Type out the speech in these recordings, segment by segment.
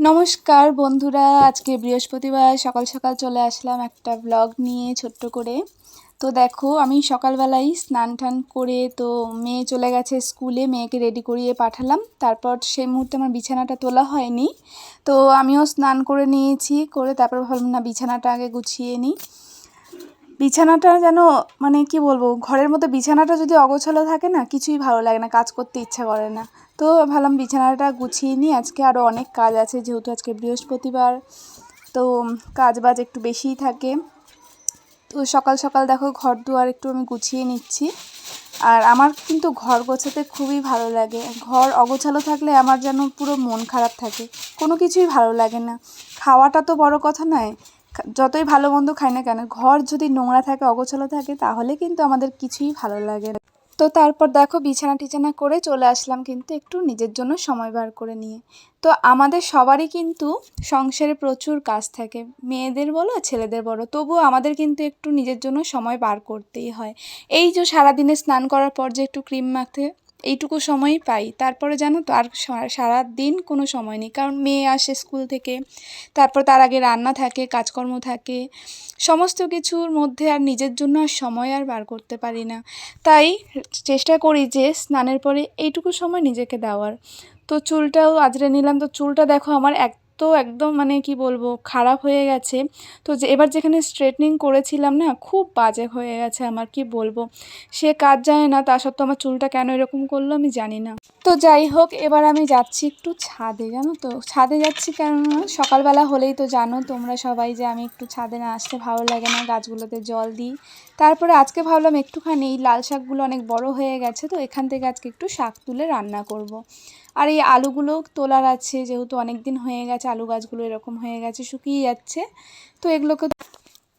নমস্কার বন্ধুরা, আজকে বৃহস্পতিবার সকাল সকাল চলে আসলাম একটা ব্লগ নিয়ে ছোট্ট করে। তো দেখো, আমি সকালবেলাই স্নান টান করে তো মেয়ে চলে গেছে স্কুলে, মেয়েকে রেডি করিয়ে পাঠালাম। তারপর সেই মুহূর্তে আমার বিছানাটা তোলা হয়নি। তো আমিও স্নান করে নিয়েছি, করে তারপর ভাবলাম না বিছানাটা আগে গুছিয়ে নিই। বিছানাটা যেন মানে কি বলব, ঘরের মতো বিছানাটা যদি অগোছালো থাকে না, কিছুই ভালো লাগে না, কাজ করতে ইচ্ছা করে না। তো ভাবলাম বিছানাটা গুছিয়ে নিই, আজকে আরও অনেক কাজ আছে, যেহেতু আজকে বৃহস্পতিবার, তো কাজ বাজ একটু বেশিই থাকে। তো সকাল সকাল দেখো ঘর দুয়ার একটু আমি গুছিয়ে নিচ্ছি। আর আমার কিন্তু ঘর গোছাতে খুবই ভালো লাগে। ঘর অগোছালো থাকলে আমার যেন পুরো মন খারাপ থাকে। কোনো কিছুই ভালো লাগে না। খাওয়াটা তো বড় কথা নয় যতই ভালো মন্দ খাই না কেন, ঘর যদি নোংরা থাকে, অগোছালো থাকে, তাহলে কিন্তু আমাদের কিছুই ভালো লাগে না। তো তারপর দেখো বিছানা টিছানা করে চলে আসলাম কিন্তু একটু নিজের জন্য সময় বার করে নিয়ে। তো আমাদের সবারই কিন্তু সংসারে প্রচুর কাজ থাকে, মেয়েদের বলো, ছেলেদের বলো, তবুও আমাদের কিন্তু একটু নিজের জন্য সময় বার করতেই হয়। এই যে সারাদিনে স্নান করার পর যে একটু ক্রিম মাখতে এইটুকু সময় পাই। তারপরে জানো তো, আর সারা দিন কোনো সময় নেই। কারণ মেয়ে আসে স্কুল থেকে, তারপর তার আগে রান্না থাকে, কাজকর্ম থাকে। সমস্ত কিছুর মধ্যে আর নিজের জন্য আর সময় আর বার করতে পারি না। তাই চেষ্টা করি যে স্নানের পরে এইটুকু সময় নিজেকে দেওয়ার। তো চুলটাও, আজরে নিলাম, তো চুলটা দেখো আমার এক তো একদম মানে কি বলব, খারাপ হয়ে গেছে। তো যে, এবার যেখানে স্ট্রেটনিং করেছিলাম না, খুব বাজে হয়ে গেছে আমার, কি বলব। সে কাজ জানে না, তা সত্ত্বেও আমার চুলটা কেন এরকম করল আমি জানি না। তো যাই হোক, এবার আমি যাচ্ছি একটু ছাদে, জানো তো। ছাদে যাচ্ছি কেননা সকালবেলা হলেই তো জানো তোমরা সবাই যে, আমি একটু ছাদে না আসতে ভালো লাগে না, গাছগুলোতে জল দিই। তারপরে আজকে ভাবলাম একটুখানি, এই লাল শাকগুলো অনেক বড় হয়ে গেছে, তো এখান থেকে আজকে একটু শাক তুলে রান্না করব। আর এই আলুগুলো তোলার আছে, যেহেতু অনেক দিন হয়ে গেছে, আলু গাছগুলো এরকম হয়ে গেছে, শুকিয়ে যাচ্ছে। তো এগুলোকে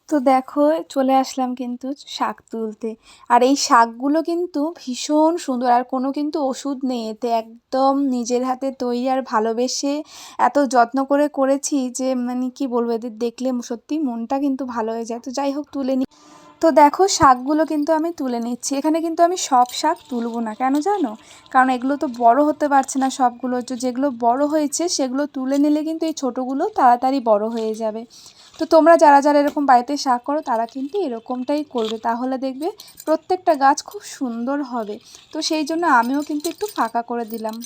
তো দেখো, চলে আসলাম কিন্তু শাক তুলতে। আর এই শাকগুলো কিন্তু ভীষণ সুন্দর, আর কোনো কিন্তু ওষুধ নেই। এতে একদম নিজের হাতে তৈরি আর ভালোবেসে এত যত্ন করে করেছি যে মানে কি বলব, এদের দেখলে সত্যি মনটা কিন্তু ভালো হয়ে যায়। তো যাই হোক, তুলে নিই তো দেখো শাকগুলো কিন্তু আমি তুলে নিচ্ছি। এখানে কিন্তু আমি সব শাক তুলবো না, কেন জানো? কারণ এগুলো তো বড় হতে পারছে না সবগুলো। যেগুলো বড় হয়েছে সেগুলো তুলে নিলে কিন্তু এই ছোটোগুলো তাড়াতাড়ি বড় হয়ে যাবে। তো তোমরা যারা যারা এরকম বাড়িতে শাক করো, তারা কিন্তু এরকমটাই করবে। তাহলে দেখবে প্রত্যেকটা গাছ খুব সুন্দর হবে। তো সেই জন্য আমিও কিন্তু একটু ফাঁকা করে দিলাম।